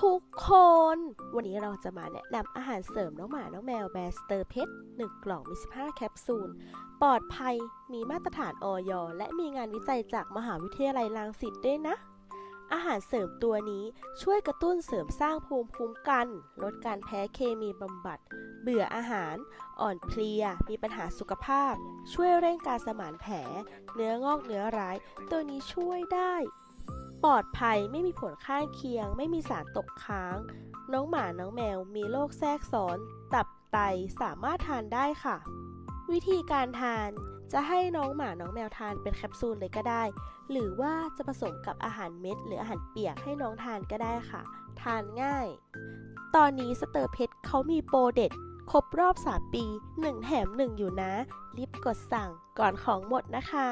ทุกคน วันนี้เราจะมาแนะนำอาหารเสริมน้องหมา น้องแมวแบสเตอร์เพชร1กล่องมี 15 แคปซูล ปลอดภัย มีมาตรฐานออยและมีงานวิจัยจากมหาวิทยาลัยรังสิตด้วยนะ อาหารเสริมตัวนี้ช่วยกระตุ้นเสริมสร้างภูมิคุ้มกัน ลดการแพ้เคมีบำบัด เบื่ออาหาร อ่อนเพลีย มีปัญหาสุขภาพ ช่วยเร่งการสมานแผล เนื้องอกเนื้อร้าย ตัวนี้ช่วยได้ ปลอดภัยไม่มีผลข้างเคียง ไม่มีสารตกค้าง น้องหมาน้องแมวมีโรคแทรกซ้อน ตับไตสามารถทานได้ค่ะ วิธีการทานจะให้น้องหมาน้องแมวทานเป็นแคปซูลเลยก็ได้ หรือว่าจะผสมกับอาหารเม็ด หรืออาหารเปียกให้น้องทานก็ได้ค่ะ ทานง่าย ตอนนี้สเตอร์เพชรเขามีโปรเด็ดครบรอบ 3 ปี 1 แถม 1 อยู่นะ รีบกดสั่งก่อนของหมดนะคะ